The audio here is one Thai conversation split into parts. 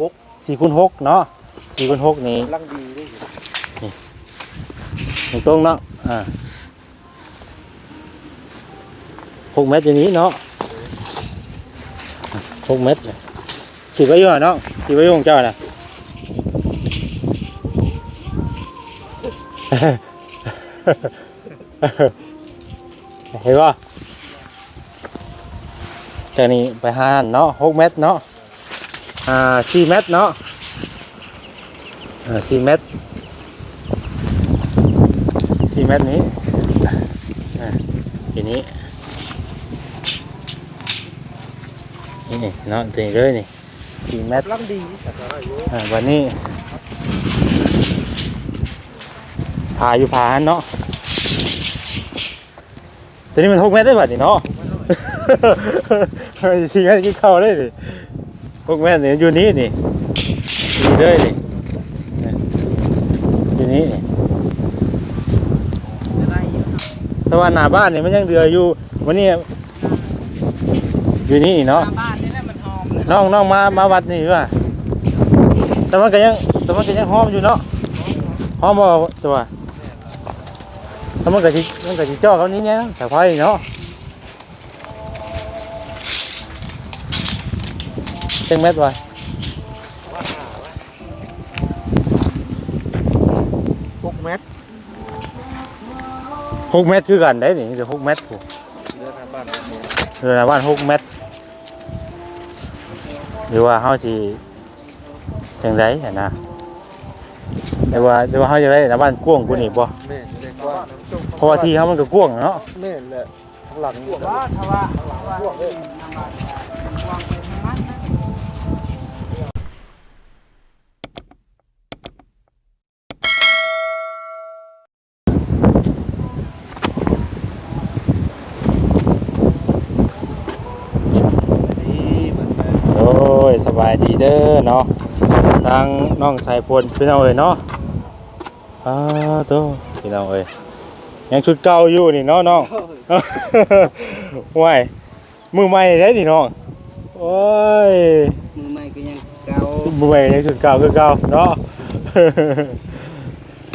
หกสี่คูณหกเนาะสี่คูณหกนี่ลังดีเลยตรงเนาะอ่าหกเมตรอย่างนี้เนาะหกเมตรขีดไว้อยู่อะเนาะขีดไว้อยู่ของเจ้าน่ะเห็นป่ะจานี้ไปห้านเนาะหกเมตรเนาะ อ่าสี่เมตรเนาะอ่าสี่เมตรสี่เมตรนี้อ่าทีนี้นี่เนาะตัวนี้เลยนี่สี่เมตรลังดีอ่าวันนี้พาอยู่พาหันเนาะตัวนี้มันหกเมตรได้ป่ะนี่เนาะสี่เมตรกินข้าวได้ ดิหกเมตรนี่อยู่นี่นี่นี่เลยนี่อยู่นี่นี่จะได้อยู่แต่ว่าหน้าบ้านนี่มันยังเดืออยู่วันนี้อยู่นี่เนาะหน้าบ้านนี่แหละมันหอมเลยน้องน้องมามาวัดนี่ว่าแต่มันก็ยังแต่มันก็ยังหอมอยู่เนาะหอมบ่ตัวแต่มันก็สิมันก็สิจ่อเขานี้เนี่ยสะพายเนาะ จังเม็ดวะ หกเมตร หกเม็ดคือกันได้นี่เดี๋ยวหกเม็ดผู เดินทางบ้านเนี่ย เรือหน้าบ้านหกเม็ดหรือว่าเฮาสิจังไดอะนะแต่ว่าแต่ว่าเฮาจะได้หน้าบ้านกว้างกว่านี้บ่ แม่จะได้กว้าง เพราะว่าที่เขามันก็กว้างเนาะ แม่แหละ ดีเด้อเนาะทางน้องสายพลพี่น้องเอ้ยเนาะอ้าวโตพี่น้องเอ้ยยังชุดเก่าอยู่นี่เนาะน้องว้ายมือใหม่ได้นี่น้องโอ้ยมือใหม่ก็ยังเก่ามือใหม่ยังชุดเก่าคือเก่าเนาะ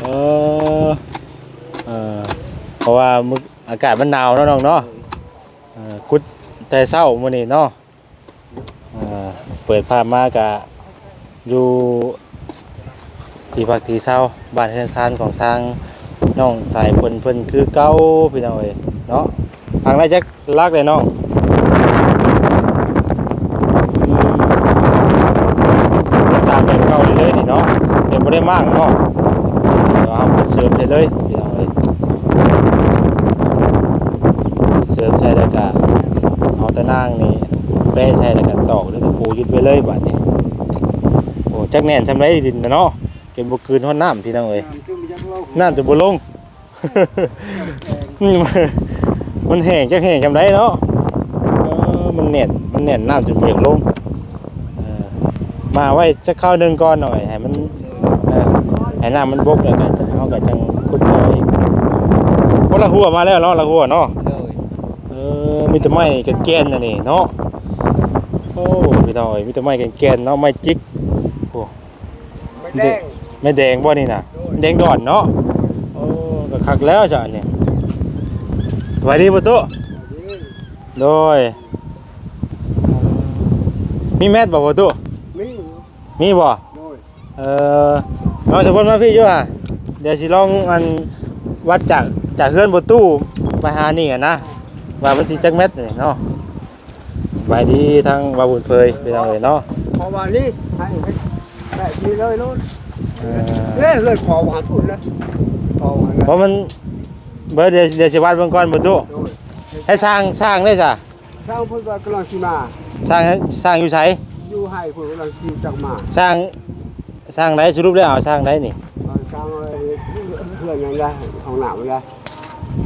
เออเออเพราะว่ามึกอากาศมันหนาวเนาะน้องเนาะเออกุดแต่เช้ามื้อนี้เนาะอ่า เปิดภาพมากะอยู่ที่พักที่เศร้าบ้านเฮือนซานของทางน้องสายเพิ่นเพิ่นคือเก้าพี่น้องเอ้ยเนาะทางได้จักลักเลยน้องตามแบบเก่าเลยเลยนี่เนาะเป็นบ่ได้มากเนาะเดี๋ยวเอาเสริมได้เลยพี่น้องเอ้ยเสริมใช้แล้วก็เอาแต่นางนี่ แป้ใช่แล้วก็ตอกแล้วก็ปูยึดไว้เลยบัดนี้โอ้จักแน่นทำไรดินนะเนาะเก็บบ่คืนฮอดน้ำพี่น้องเอ้ยคือมันยังโลกน้ำจะบ่ลงมันแห้งจักแห้งทำไรเนาะมันแน่นมันแน่นน้ำจะบ่ยกลงมาไว้จักข้าหนึงก่อนหน่อยให้มันให้น้ำมันบกแล้วก็จะเฮาก็จังขุดต่ออีกโอ้ละหัวมาแล้วเนาะละหัวเนาะเออมีแต่ไม้ก่นๆน่ะนี่เนาะ พี่น้อยมีแต่ไม้แก่นๆเนาะไม้จิกไม่แดงไม้แดงบ่นี่น่ะแดงดอนเนาะโอ้ก็คักแล้วจ้ะอันนี่สวัสดีปุตุโดยมีแมทบ่ปุตุมีมีบ่โดยเออน้องสะพนมาพี่อยู่อะเดี๋ยวสิลองอันวัดจากจากเฮือนปุตุไปหานี่อะนะว่ามันสิจักแมทนี่เนาะส บายดีทางบาบุญเพยพี่น้องเอ้ยเนาะพอวันนี้ให้ให้ได้ดีเลยลูกเออเนี่ยเลยขอหวานอุ่นนะขอหวานเพราะมันเบอร์เดี๋ยวเดี๋ยวสิวัดเบิ่งก่อนบ่ตุโดยให้สร้างสร้างได้จ้ะเจ้าพูดว่ากำลังขี่มาสร้างให้สร้างอยู่ไสอยู่ให้พูดกำลังขี่จักมาสร้างสร้างได้สรุปแล้วเอาสร้างได้นี่เอาสร้างอะไรเพื่อนยังได้ห้องหนาวได้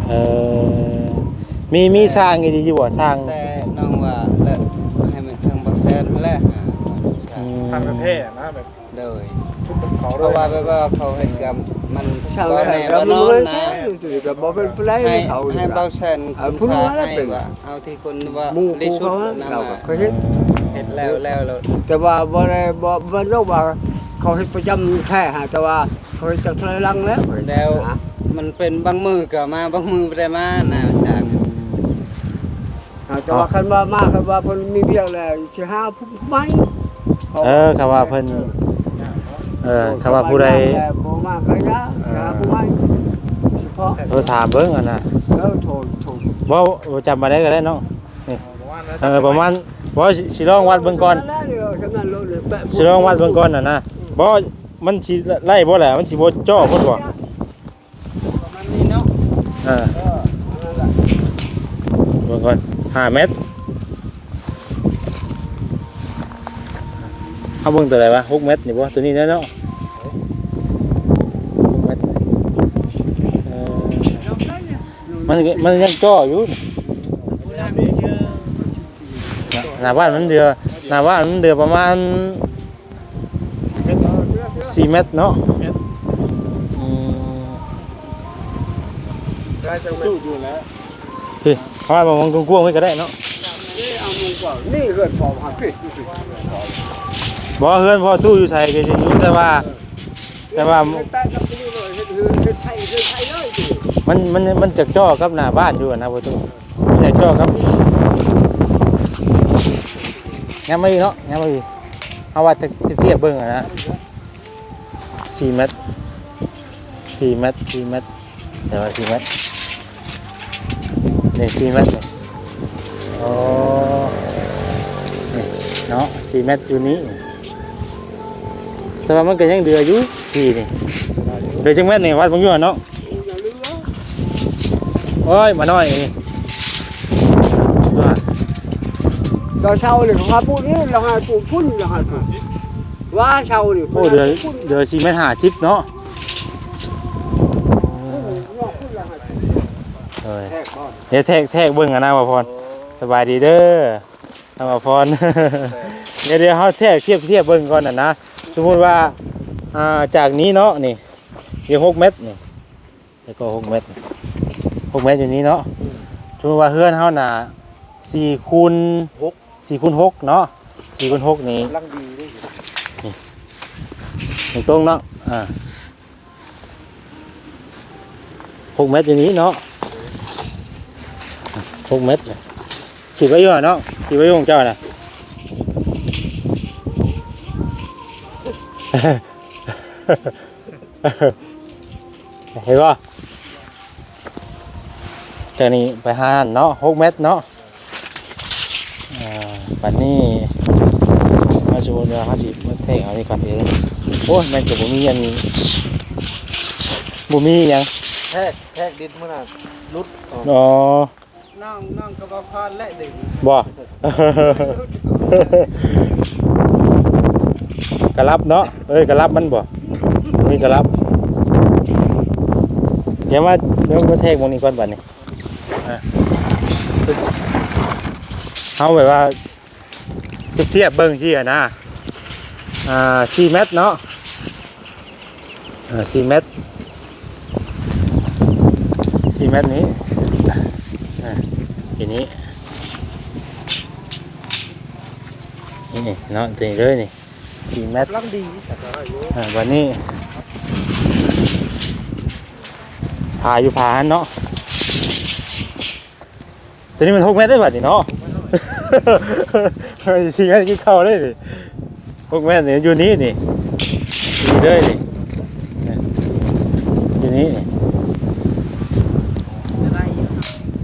เออมีมีสร้างอีดีอยู่บ่สร้างแต่น้องว่าแล้วให้มันทางบัก แซนแหละอืมทางประเทศนะแบบเลยชุดเขาเพเลราะยว่าแบบว่าเขาเห็นกับมันช่างก็แน่แน่แล้วว่านนออนนนะนะแต่บ่เป็นไรให้เขาให้เบาแซนเอาคุณพูดค่าว่าแล้วให้เป็นว่าเอาที่คนว่าหมู่ลิกูสุดเขานะเรามาก็เห็นเอเห็นแล้วแล้วแล้ว แต่ว่าบ่ได้บ่บ่รู้ว่าเขาเฮ็ดประจำแท้ฮะแต่ว่าเขาเฮ็ดจากทะเลลังแล้วแล้วนะมันเป็นบางมือก็มาบางมือบ่ได้มาน่ะสร้างอ่า แต่ว่าคันว่ามาคันว่าเพิ่นมีเบี้ยแล้วสิหาผู้ใหม่เออคำว่าเพิ่นเออคำว่าผู้ใดแต่บ่มาก็ยาหาผู้ใหม่เฉพาะเราถามเบิ่งอะนะเออโทรโทรบ่บ่จำมาได้ก็ได้เนาะนี่เออประมาณบ่สิสิลองวัดเบิ่งก่อนแล้วเดี๋ยวฉันนั่นโลดเลยแปะสิลองวัดเบิ่งก่อนน่ะนะบ่มันสิไล่บ่แหละมันสิบ่จ่อพุ่นบ่ มันนี่เนาะ เออ เออนั่นแหละ เบิ่งก่อน5เมตรเฮาเบิ่งตัวใดวะ6เมตรนี่บ่ตัวนี้แน่เนาะ6เมตรเออมันก็มันยังจ่ออยู่หน้าบ้านมันเดือหน้าบ้านมันเดือประมาณสี่เมตรเนาะอืมได้จังตู้อยู่แล้ว พี่เขาว่ามองกว้างๆไว้ก็ได้เนาะนี่เอามุงกว่านี่เกิดฟอร์มหาผิดบ่เฮือนพอตู้อยู่ใส่ก็สิอยู่แต่ว่า แต่ว่ามันมันมันมันจะจ่อกับหน้าบ้านอยู่นะพ่อตู้มันจะจ่อกับงั้นไม่เนาะงั้นไม่เอาว่าจะเทียบเบิ่งอะนะสี่เมตรสี่เมตรสี่เมตรแต่ว่าสี่เมตร นี่สี่เมตรนี่อ๋อนี่เนาะสี่เมตรอยู่นี้แต่ว่ามันก็ยังเดืออยู่สี่นี่เดือจังเมตรนี่วัดบางอยู่อะเนาะอย่าลืมนะโอ้ยมาหน่อยนี่ว่าเราเช่าเลยของมาพูดนี่เราหาปลูกพุ่นเราหาปลูกว่าเช่านี่โอ้เดือเดือสี่เมตรห้าสิบเนาะเอ้ย แทกบ่ เดี๋ยวแทกแทกเบิ่งกันนะว่าพรสบายดีเด้อทำมาพรเดี๋ยวเดี๋ยวเขาแทกเทียบเทียบเบิ่งก่อนน่ะนะสมมุติว่าอ่าจากนี้เนาะนี่เดี๋ยวหกเมตรนี่แล้วก็หกเมตรหกเมตรอยู่นี้เนาะสมมติว่าเฮือนเขาน่ะสี่คูณหกสี่คูณหกเนาะสี่คูณหกนี่ลังดีด้วยตรงๆเนาะอ่าหกเมตรอยู่นี้เนาะ หกเมตรเนี่ยขีดไว้อยู่อะเนาะขีดไว้อยู่ของเจ้าน่ะเห็นป่ะจากนี้ไปห้าอันเนาะหกเมตรเนาะอ่าปัดนี้มาชูเนื้อห้าสิบมาเทงเอานี่ก่อนเดี๋ยวโอ้ยแมันจะบ่มีอันบ่มีหยังแทกแทกดินมันน่ะรุดออกอ๋อ น้องน้องก็บ่พอและดึงบ่ กระลับเนาะเอ้ยกระลับมันบ่มีกระลับเดี๋ยวมาเดี๋ยวมาเทกหมงนี้ก่อนบัดนี้อะเอาแบบว่าเทียบเบิ่งสิอะนะอ่า4เมตรเนาะอ่า4เมตร4เมตรนี้อ่าทีนี้ นี่เนาะตัวนี้เลยนี่4เมตรลังดีอ่าวันนี้พาอยู่พาหันเนาะตัวนี้มันหกเมตรได้บัดนี่เนาะชิงกันกินข้าวได้ดิหกเมตรนี่อยู่นี่นี่อยู่เลยนี่อยู่นี่นี่จะได้อยู่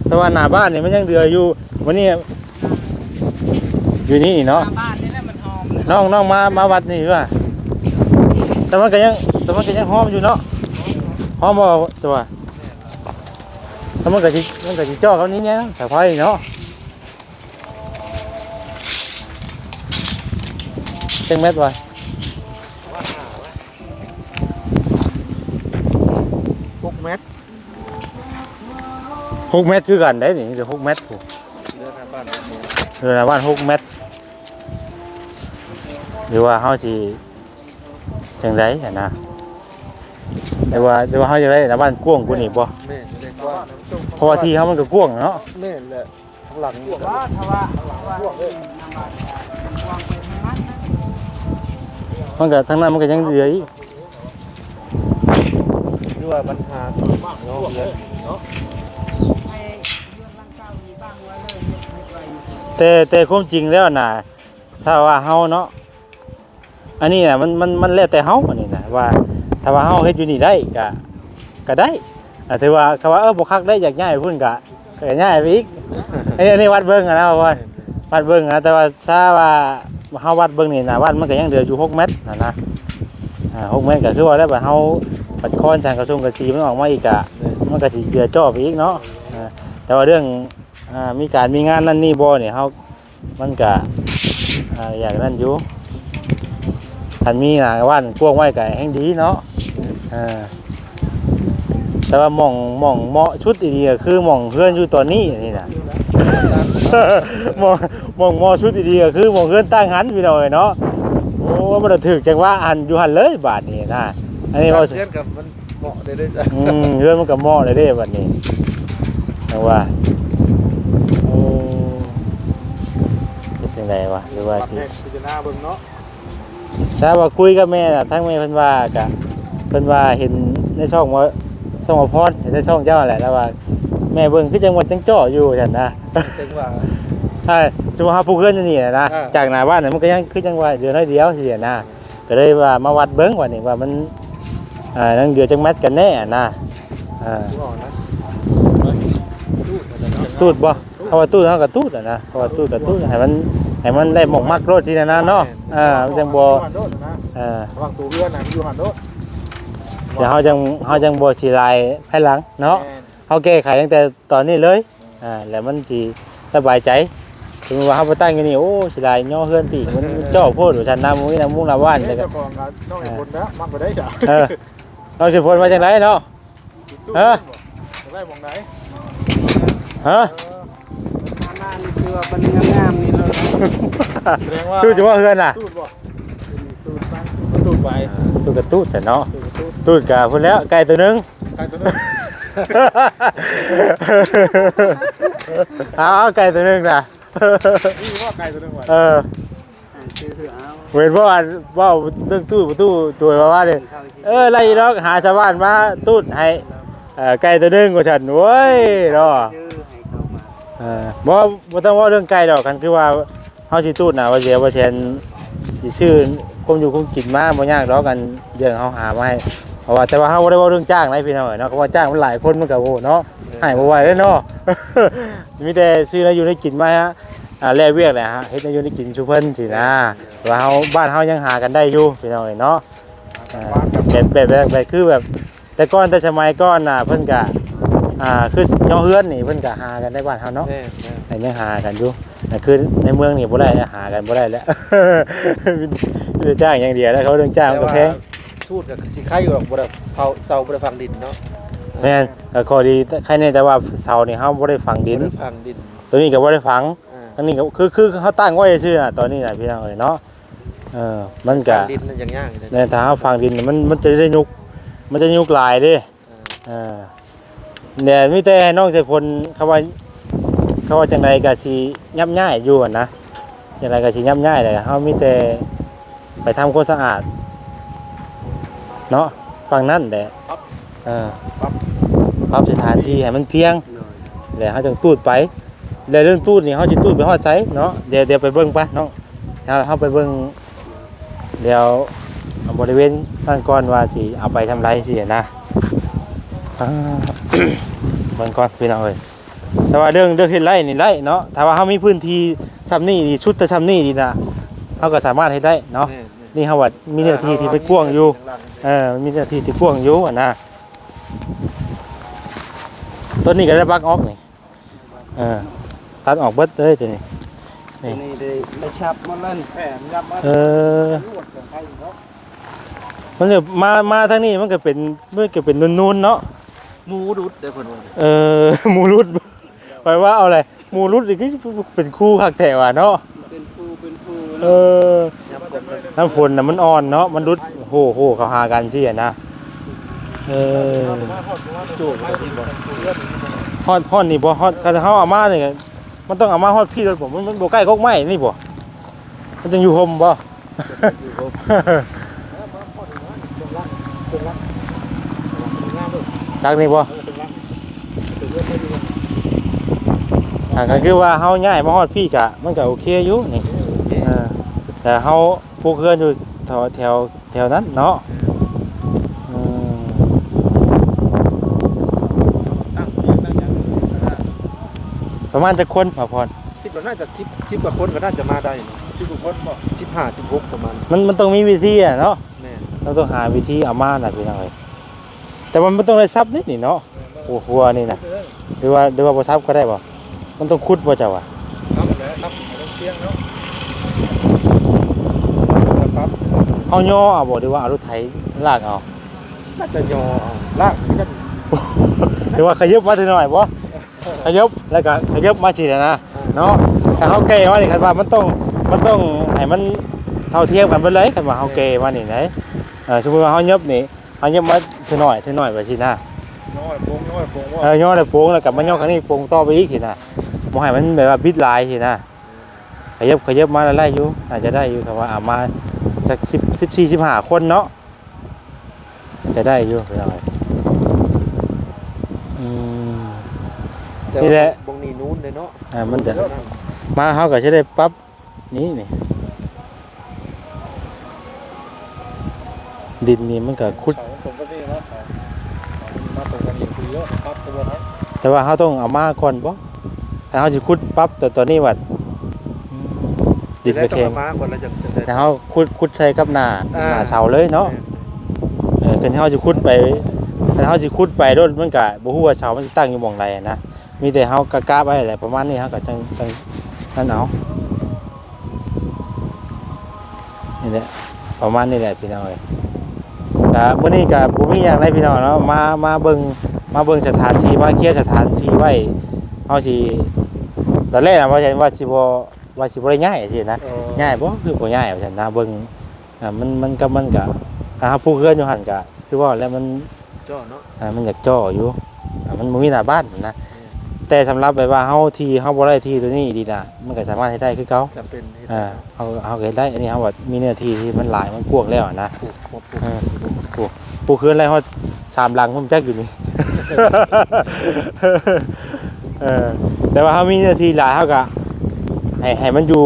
แต่ว่าหน้าบ้านเนี่ยมันยังเดืออยู่วันนี้อยู่นี่เนาะหน้าบ้าน นี่แหละมันหอมเลยน้องน้องมามาวัดนี่ว่าแต่มันก็ยังแต่มันก็ยังหอมอยู่เนาะหอมบ่ตัวแล้วมันก็สิมันก็สิจ่อเขานี้เนี่ยสายไฟเนาะเต็งเม็ดไว้หกเมตรหกเม็ดคือกันได้นี่เดี๋ยวหกเม็ดผูเดือนหน้าบ้านเรือนะบ้านหกเม็ด หรือว่าเฮาสิจังไดอะนะแต่ว่าแต่ว่าเฮาจะได้นะบ้านกว้างกว่านี้บ่แม่จะได้กว้างเพราะว่าที่เขามันก็กว้างเนาะแม่นแหละข้างหลังว่าถ้าว่าว่ามันก็ทั้งนั้นมันก็ยังเหลืออีกคือว่าปัญหาเนาะเนางเก้ามีบ้างว่าเลยไม่ไปแต่แต่ความจริงแล้วน่ะถ้าว่าเฮาเนาะ อันนี้น่ะมันมันมันแล้วแต่เฮาอันนี้นะว่าถ้าว่าเฮาเฮ็ดอยู่นี่ได้ก็ก็ได้อ่าถือว่าเขาว่าเออบ่คักได้อยากย้ายพุ่นก็ก็ย้ายไปอีกอันนี้อันนี้วัดเบิ่งอะนะว่าวัดเบิ่งนะแต่ว่าถ้าว่าเฮาวัดเบิ่งนี่นะวัดมันก็ยังเหลืออยู่6เมตรนะนะอ่า6เมตรก็คือว่าแล้วบัดเฮาปัดคอนสร้างกระทรวงกระสีมันออกมาอีกอะมันก็สิเหลือจ่อไปอีกเนาะแต่ว่าเรื่องอ่ามีการมีงานนั่นนี่บ่เนี่ยเฮามันก็อ่าอยางนั้นอยู่ คันมีหน้าว่านกว้างไว้ก็แห่งดีเนาะอ่าแต่ว่าหม่องหม่องเหมาะชุดดีๆก็คือหม่องเพื่อนอยู่ตอนนี้นี่น่ะมองมองมองชุดดีๆก็คือมองเพื่อนตั้งหันพี่น้อยเนาะโอ้มันจะถึกจังว่าอันอยู่หันเลยบาทนี้นะอันนี้ว่าเพื่อนกับมันเหมาะได้เลยจ้ะอืมเพื่อนมันก็เหมาะเลยเด้บัดนี้แต่ว่าโอ้เป็นจังไดวะหรือว่าปัดสิแรกพิจารณาเบิ่งเนาะ ถ้าว่าคุยกับแม่น่ะทั้งแม่เพิ่นว่ากะเพิ่นว่าเห็นในช่องว่าช่องว่าพรเห็นในช่องเจ้าแหละแล้วว่า แม่เบิ่งคือจังหวัดจังจ้ออยู่ซั่นนะจังว่าใช่สมมติว่าผู้เพื่อนจะนี่นะอ่า จากหน้าบ้านน่ะมันก็ยังคือจังหวะเดือนน้อยเดียวสินะก็เลยว่ามาวัดเบิ้งว่านี่ว่ามันอ่านั่งเดือจังแมทกันแน่นะอ่าดูออกนะตูดบ่เขาว่าตูดเขากับตูดอะนะเขาว่าตูดกับตูดให้มัน ให้มันได้หมกมักรถสินะนะเนาะอ่ามันจังบ่หันโดดนะอ่าระวังตัวเพื่อนนะอยู่หันโดดเดี๋ยวเฮาจังเฮาจังบ่สิลายภายหลังเนาะแม่นเฮาแก้ไขตั้งแต่ตอนนี้เลยอ่าแล้วมันสิสบายใจสมมุติว่าเฮาไปตั้งอยู่นี่โอ้สิลายย่อเฮือนปีกมันจ่อโพดว่าฉันน้ำมุ้ยน้ำมุ้งน้ำว่านแต่ก็เจ้าของร้านน้องอีกคนนะมักไปได้จ้ะเออเราสิพลมาจากไหนเนาะเออจะได้มองไหนฮะมาหน้านี่คือ ว่ามันงามๆนี่เลยแสดงว่าตู้จะว่าเฮือนล่ะตูดบ่ตูดไปตูดไปตู้กับตู้แต่เนาะตูดตูดตู้กับพุ่นแล้วไก่ตัวหนึง ใครตัวนึงเอาเอาไก่ตัวหนึงน่ะนี่ว่าไก่ตัวนึงว่ะเออซื้อเถอะเอาเว้นว่าว่าเรื่องตู้ประตูตัวว่าว่าเนี่ยเข้าที่เออไล่ดอกหาชาวบ้านมาตู้ให้เอ่อไก่ตัวหนึงว่าฉันโว้ยเนาะ ซื้อให้เขามาเออบ่บ่ต้องว่าเรื่องไก่ดอกกันคือว่าเฮาสิตู้น่ะว่าเสียว่าแซนสิชื่อคมอยู่คมกินมาบ่ยากดอกกันเรื่องเฮาหามาให้เพราะว่าแต่ว่าเขาบ่ได้เว่าเรื่องจ้างนะพี่น้องเอ้ยเนาะเขาว่าจ้างมันหลายคนมันก็โอ้เนาะให้บ่ไหวเลยเนาะมีแต่ซื้อแล้วอยู่ได้กินมาฮะอ่าแลเวียกแหละฮะเฮ็ดให้อยู่ได้กินชุเพิ่นสินะว่าเฮาบ้านเฮายังหากันได้อยู่พี่น้องเอ้ยเนาะแบบแบบแบบแบบคือแบบ แต่ก่อนแต่สมัยก่อนน่ะเพิ่นก็ อ่าคือย่อเฮือนนี่เพิ่นก็หากันได้บ้านเฮาเนาะแม่นแม่นแต่ยังหากันอยู่แต่คือในเมืองนี่บ่ได้แล้วหากันบ่ได้แล้ว มีแต่จ้างอย่างเดียวแล้วเขาเรื่องจ้างมันก็แพงทูดกับสิไข่อยู่บ่ได้เผาเสาบ่ได้ฟังดินเนาะแม่นก็ข้อดีแค่นี้แต่ว่าเสานี่เฮาบ่ได้ฝังดิน บ่ได้ฟังดินตัวนี้ก็บ่ได้ฝัง อ่าอันนี้ก็คือคือเขาตั้งไว้ซื่อน่ะตอนนี้น่ะพี่น้องเอ้ยเนาะเออมันก็ ฟังดินนั่นยังยากอยู่เลยในถ้าเฮาฝังดินนี่มันมันจะได้ยุก มันจะยุกหลายเด้เออ เนี่ยมีแต่ให้น้องใส่พลเขาว่าเขาว่าจังไดก็สิยับย่ายอยู่อะนะจังไดก็สิยับย่ายเลยเฮามีแต่ไปทำความสะอาด เนาะฝั่งนั้นแหละเออปรับสถานที่ให้มันเพียงแล้วเขาจังตูดไปแล้วเรื่องตูดนี่เขาจะตูดไปฮอดไสเนาะเดี๋ยวเดี๋ยวไปเบิ่งไปเนาะเอาเขาไปเบิ่งเดี๋ยวบริเวณนั่นก่อนว่าสิเอาไปทำไรสินะอ่า เบิ่งก่อนพี่น้องเอ้ยแต่ว่าเรื่องเรื่องเฮ็ดไรนี่ไรเนาะถ้าว่าเขามีพื้นที่ซ้ำนี่นี่ชุดแต่ซ้ำนี่นี่นะเขาก็สามารถเฮ็ดได้เนาะแม่นนี่เขาว่ามีเนื้อที่ที่ไปกว้างอยู่เออมีเนื้อที่ที่กว้างอยู่อะนะต้นนี้ก็ได้ปักออกนี่เออตัดออกเบิดเลยตัวนี้นี่นี่ได้ได้ชับหมดแล้วแม่นยับมาเออลวดกับไข่เนาะมันก็มามาทางนี้มันก็เป็นมันก็เป็นนูนๆเนาะ หมูดุดเด้อเพิ่นว่าเออ หมูรุดไปว่าเอาอะไรหมูรุดนี่ก็เป็นคู่คักแต่ว่าเนาะเป็นปูเป็นปูเออน้ำฝนน่ะมันอ่อนเนาะมันรุดโหโหเขาหากันสิอะนะเออจูบกินบ่ฮอดฮอดนี่บ่ฮอดคันเฮาเอามานี่ก็มันต้องเอามาฮอดพี่รถบ่มันมันบ่ใกล้กกไม้นี่บ่มันจังอยู่ห่มบ่ รักนี่บ่อ่าก็คือว่าเฮาย้ายมาฮอดพี่กะมันก็โอเคอยู่นี่เออแต่เฮาปลูกเรือนอยู่แถวแถวแถวนั้นเนาะอืมประมาณจักคนมาพรคิดว่าน่าจะสิบสิบกว่าคนก็น่าจะมาได้สิบกว่าคนบ่สิบห้าสิบหกประมาณ มันมันต้องมีวิธีอะเนาะแม่เราต้องหาวิธีเอามาน่ะพี่น้องเอ้ย แต่มันไม่ต้องได้ซับนี่นี่เนาะโอ้หัวนี่น่ะหรือว่าหรือว่าบ่ซับก็ได้บ่มันต้องขุดบ่เจ้าว่ะซ้ำแล้วซ้ำเตียงเนาะปั๊บเฮาย่อเอาบ่หรือว่าเอารถไถลากเอาน่าจะยอเอาลากมันก็หรือว่าขยับมาทีหน่อยบ่ขยับแล้วก็ขยับมาสินะเนาะถ้าเฮาแก่มานี่คันว่ามันต้องมันต้องให้มันเท่าเทียมกันเบิดเลยคันว่าเฮาแก่มานี่ไหนเออสมมุติว่าเฮายับนี่ เฮายับมาทีหน่อยทีหน่อยว่าสินะน้อยโป่งน้อยโป่งว่าเออย่อแล้วโป่งแล้วกลับมาย่อครั้งนี้โป่งต่อไปอีกสินะบ่ให้มันแบบว่าบิดลายสินะขยับขยับมาแล้วไล่อยู่อาจจะได้อยู่ครับว่าเอามาจาก10 14 15คนเนาะจะได้อยู่ไปหน่อยอืมนี่แหละบงนี้นู้นเลยเนาะอ่ามันจะมาเฮาก็สิได้ปรับนี่นี่ ดินนี่มันก็ขุดเสาตรงกันนี่เนาะเสามาตรงกันอย่างคุยเยอะครับตัวนั้นแต่ว่าเขาต้องเอามาก่อนบ่ถ้าเขาสิขุดปั๊บแต่ตอนนี้วัดดินกระเค็มมาก่อนแล้วจะจะแต่เขาขุดขุดใช้กับหน้าอ่าหน้าเสาเลยเนาะเออคันที่เขาสิขุดไปคันเขาสิขุดไปโดนมันก็บ่ฮู้ว่าเสามันสิตั้งอยู่หม่องใดอะนะมีแต่เขากะกะไว้แหละประมาณนี้เขาก็จังจังนั่นเอานี่แหละประมาณนี้แหละพี่น้องเอ้ย ก็มื้อนี้ก็บ่มีหยังไรพี่น้องเนาะมามาเบิ่งมาเบิ่งสถานที่มาเคลียร์สถานที่ไว้เฮาสิตอนแรกน่ะว่าฉันว่าสิบ่ว่าสิบ่ได้ย้ายสินะง่ายบ่คือบ่ง่ายว่าซั่นนะเบิ่งอ่ามันมันก็มันก็ถ้าหาผู้เฮือนอยู่หั่นก็คือว่าแล้วมันจ่อเนาะอ่ามันอยากจ่ออยู่อ่ามันบ่มีหน้าบ้านนะแต่สำหรับแบบว่าเฮาที่เฮาบ่ได้ที่ตัวนี้ดีนะมันก็สามารถเฮ็ดได้คือเก่าจำเป็นอ่าเฮาเฮาก็เฮ็ดได้อันนี้เฮาว่ามีเนื้อที่ที่มันหลายมันกว้างแล้วอะนะ ปูปลูกเออปลูกปลูกเฮือนไรฮอดสามหลังผมแจักอยู่นี่ เออแต่ว่าเฮามีเนื้อที่หลายเฮาก็ให้ให้มันอยู่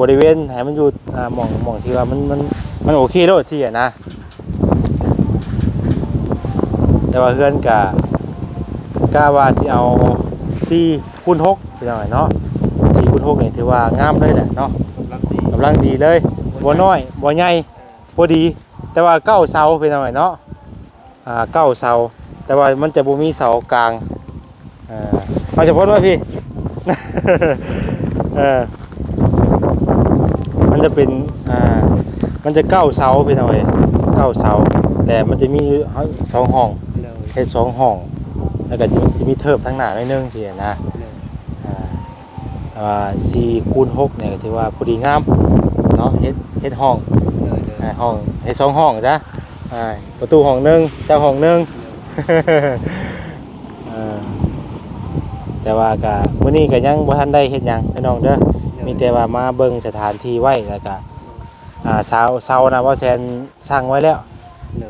บริเวณให้มันอยู่อ่าหม่องหม่องที่ว่ามันมันมันโอเคแล้วที่อะนะ แต่ว่าเฮือนก็กะว่าสิเอา4คูณ6พี่น้องไงเนาะ4คูณ6นี่ยถือว่างามเลยแหละเนาะกำลังดีกำลังดีเลยบ่น้อยบ่ใหญ่บ่ดี แต่ว่าเก้าเสาพี่น้องเนาะอ่าเก้าเสา แต่ว่ามันจะบ่มีเสากลางเอ่อเอาเฉพาะว่าพี่เออมันจะเป็นอ่ามันจะเก้าเสาพี่น้องเอ้ยเก้าเสาแต่มันจะมีสองห้องเลยเฮ็ดสองห้อง แล้วก็จะจะมีเทิบทั้งหน้าหน่อยนึงสินะเลยอ่าแต่ว่า4คูณ6เนี่ยก็ถือว่าพอดีงามเนาะเฮ็ดเฮ็ดห้องเลยเลยอ่า ห้องเฮ็ดสองห้องจ้ะอ่าประตูห้องหนึงเจ้าห้องหนึงเออแต่ว่าก็มื้อนี้ก็ยังบ่ทันได้เฮ็ดหยังพี่น้องเด้อมีแต่ว่ามาเบิ่งสถานที่ไว้แล้วก็อ่าเสาเสานะว่าแซนสร้างไว้แล้ว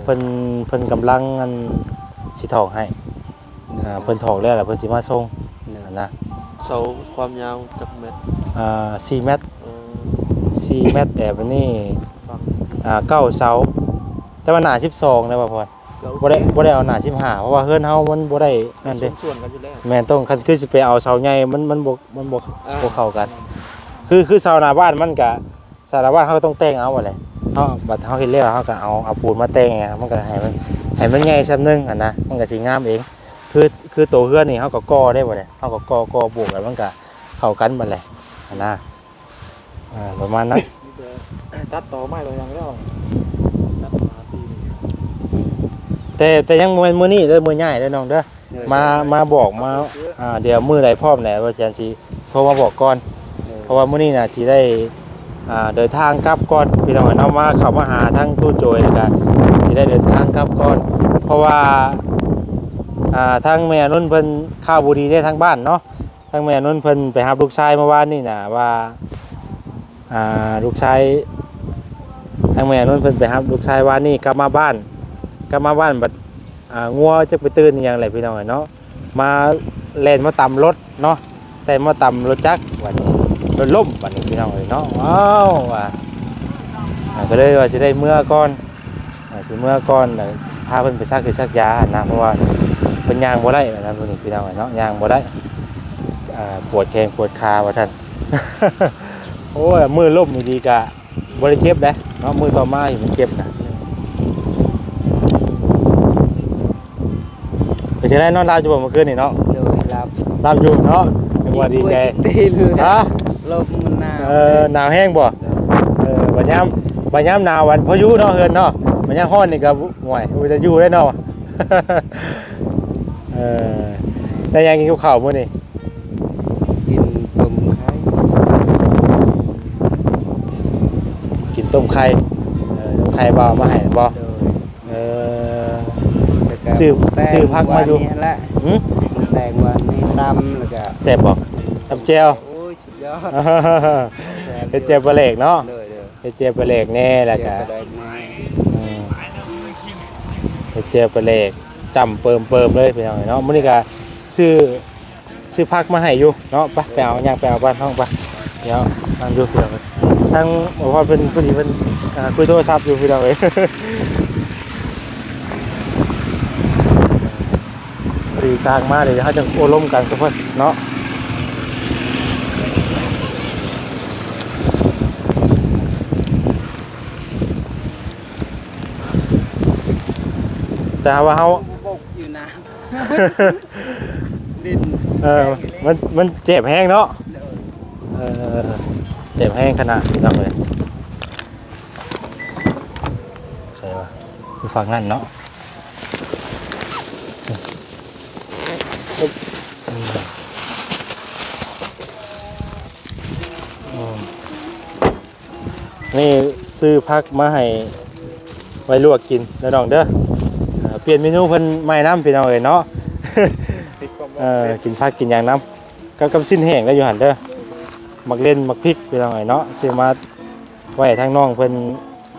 เพิ่นเพิ่นกำลังอันสิถอกให้อ่าเพิ่นถอกแล้วแล้วเพิ่นสิมาส่งนะเสาความยาวจักเมตรอ่า4เมตรเออ4เมตรแต่วันนี้ฟัง อ่าเก้าเสาแต่ว่าหน้า12นะบ่พอบ่ได้บ่ได้เอาหน้า15เพราะว่าเฮือนเฮามันบ่ได้นั่นเด้ส่วนกันอยู่แล้วแม่นต้องคันคือสิไปเอาเสาใหญ่มันมันบ่มันบ่อ่าบ่เข้ากัน คือคือเสาหน้าบ้านมันก็เสาหน้าบ้านเฮาก็ต้องแต่งเอาอะแหละเฮาบัดเฮาเฮ็ดแล้วเฮาก็เอาเอาปูนมาแต่งไงมันก็ให้มันให้มันใหญ่ซ้ำนึงอะนะมันก็สิงามเอง คือคือตัวเฮือนนี่เฮาก็ก่อได้บ่เนี่ยเฮาก็ก่อก่อบวกกันมันก็เข้ากันบัดแหละอะนะอ่าประมาณนั้น ตัดต่อไม้ตัวอย่างแล้วตัดมาปีหนึงแต่แต่ยังมื้อมื้อนี้เด้อมื้อใหญ่เด้อน้องเด้อมามาบอกมาอ่าเดี๋ยวมื้อใดพร้อมแหละว่าจันสิโทรมาบอกก่อน เพราะว่ามื้อนี้น่ะสิได้อ่าเดินทางกลับก่อนพี่น้องเนาะมาเข้ามาหาทั้งตู้โจยแล้วก็สิได้เดินทางกลับก่อน เพราะว่าอ่าทางแม่นุ่นเพิ่นข้าวบุรีได้ทางบ้านเนาะทางแม่นุ่นเพิ่นไปหาลูกชายเมื่อวานนี่น่ะว่าอ่าลูกชายทางแม่นุ่นเพิ่นไปรับลูกชายว่านี่กลับมาบ้านกลับมาบ้านบัดอ่างัวจะไปตื่นอหยังไรพี่น้องเนาะมาเล่นมาตำรถเนาะแต่มาตำรถจักรวันนี้รถล่มวันนี้พี่น้องเนาะว้าวว่ะอ่าก็เลยว่าสิได้เมื่อก่อนอ่าสิเมื่อก่อนแล้วพาเพิ่นไปซักคือซักยานะเพราะว่าเพิ่นย่างบ่ได้นะพวกนี้พี่น้องเนาะย่างบ่ได้อ่าปวดแขนปวดขาว่าซั่น โอ้ยมือล่มอยู่ดีกะบ่ได้เจ็บเด้ เนาะมือต่อมาอยู่มันเจ็บนะเป็นจังได๋นอนรับอยู่บ่เมื่อคืนนี่เนาะโดยรับรับอยู่เนาะนึกว่าดีใจตีเลยฮะลมมันหนาวเออหนาวแห้งบ่เออบัดยามบัดยามหนาววันพายุเนาะเฮือนเนาะบัดยามร้อนนี่ก็ห่วยโอ้ยจะอยู่ได้เนาะเออได้ยังกินกับข้าวมื้อนี้กินต้มไข่ กิน ต้มไข่เออต้มไข่บ่เอามาให้บ่โดยเออแล้วก็ซื้อแตงซื้อผักมาอยู่วันนี้แหละหึแตงวันนี้ตำแล้วก็แซ่บบ่ตำแจ่วโอ้ยสุดยอดเฮ็ดแจ่วปลาแหลกเนาะโดยโดยเฮ็ดแจ่วปลาแหลกแน่แล้วก็เดี๋ยได้แน่อืมเฮ็ดแจ่วปลาแหลกจำเปิมเปิมเลยพี่น้องเนาะมื้อนี้ก็ซื้อซื้อผักมาให้อยู่เนาะไปไปเอาย่างไปเอาบ้านห้องไปเดี๋ยวนั่งอยู่พี่น้องเอ้ย ทางบอกว่าเป็นผู้ดีเพิ่นอ่าคุยโทรศัพท์อยู่พี่น้องเอ้ยพอดีสร้างมาเดี๋ยวเขาจะโอลมกันกับเพิ่นเนาะแต่ว่าเขาบกอยู่นะดินเออมันมันเจ็บแห้งเนาะเออ เจ็บแห้งขนาดนั้นเลยใช่ป่ะคือฟังนั่นเนาะนี่ซื้อพักมาให้ไว้ลวกกินแล้วน้องเด้อเปลี่ยนเมนูเพิ่นใหม่น้ำพี่น้องเอ้ยเนาะกินผักกินอย่างน้ำกับกับสิ้นแห้งแล้วอยู่หันเด้อ มักเล่นมักพริกไปทางไหนเนาะซื้อมาไว้ทางน้องเพิ่น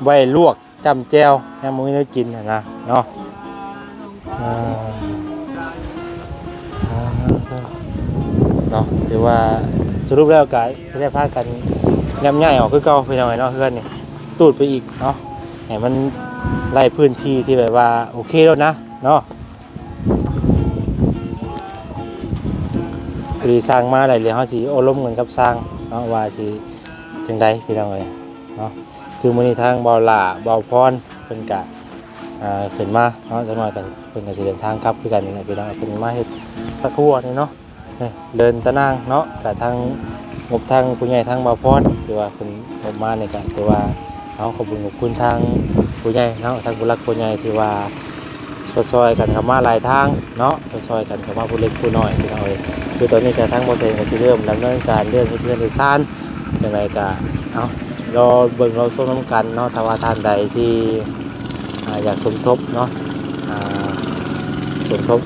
ไว้ลวกจำแจวยามมื้อนี้กินนะเนาะเนาะถือว่าสรุปแล้วก็สิได้พากันย่ำย่ายออกคือเก่าไปทางไหนเนาะเพื่อนนี่ตูดไปอีกเนาะให้มันไล่พื้นที่ที่แบบว่าโอเคแล้วนะเนาะพอดีสร้างมาได้เลยเฮาสิโอลมกันกับสร้าง เนาะว่าสิจังไดพี่น้องเอ้ยเนาะคือมื้อนี้ทางเบาหล่าเบาพรเพิ่นก็อ่าขึ้นมาเนาะจักหน่อยก็เพิ่นก็สิเดินทางกลับคือกันนี่แหละพี่น้องเพิ่นมาเฮ็ดตะกั่วนี่เนาะนี่เดินตะนางเนาะก็ทางงบทางผู้ใหญ่ทางเบาพรที่ว่าเพิ่นงบมานี่ก็ถือว่าเอาขอบคุณขอบคุณทางผู้ใหญ่เนาะทางผู้หลักผู้ใหญ่ที่ว่า ซอยกันเข้ามาหลายทางเนาะซอยกันเข้ามาผู้เล็กผู้น้อยพี่น้องเอ้ยคือตอนนี้กรทั่งโมเสนก็จะเริ่มดำเนินการเรื่องให้เพื่อนในซ่านจังไรก็เอารอเบิ่งเราส้มน้ำกันเนาะถ้าว่าท่านใดที่อยากสมทบเนาะสมทบ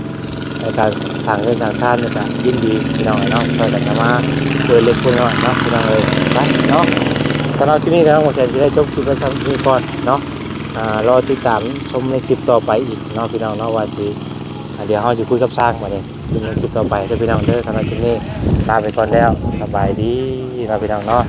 ในการสั่งเรื่องสั่งซ่านนี่ยก็ยินดีพี่น้องเนาะช่วยกันเขามาช่วยเล็กคนน้อยเนาะพี่น้องเลยไปเนาะสำหรับคลิปนี้ก็ต้งโมเสนจะได้จบคลิปไว้สักนี้ก่อนเนาะ รอติดตามชมในคลิปต่อไปอีกเนาะพี่น้องเนาะว่าสิเดี๋ยวเราจะคุยกับสร้างมาเนี่ยดูในคลิปต่อไปเด้อพี่น้องเด้อสำหรับคลิปนี้ลาไปก่อนแล้วสบายดีลาพี่น้องเนาะ